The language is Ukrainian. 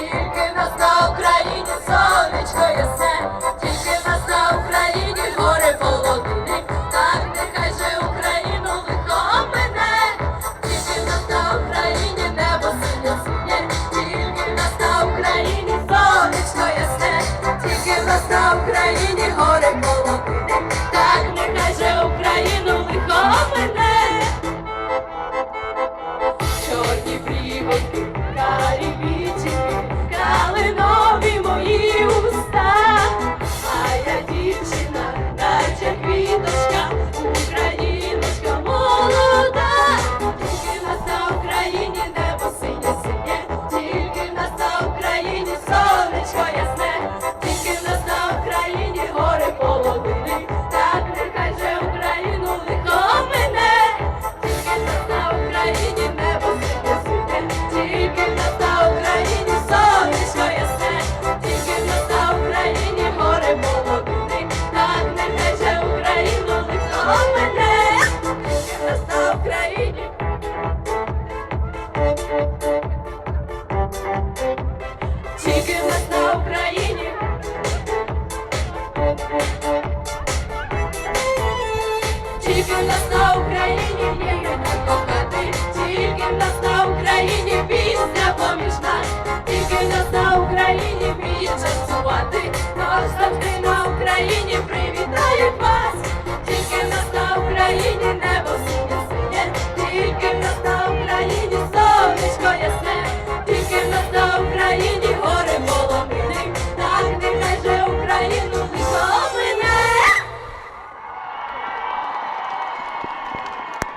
тільки в нас Україні сонечко ясне, тільки в нас Україні гори полонини, так нехай же Україну лихо мене, тільки в нас Україні небо синє синє, тільки в нас Україні сонечко ясне, тільки в нас Україні гори полонини, так нехай же Україну лихо мене. Чорні брівоньки Тільки в нас на Україні. Тільки в нас на Україні є юна.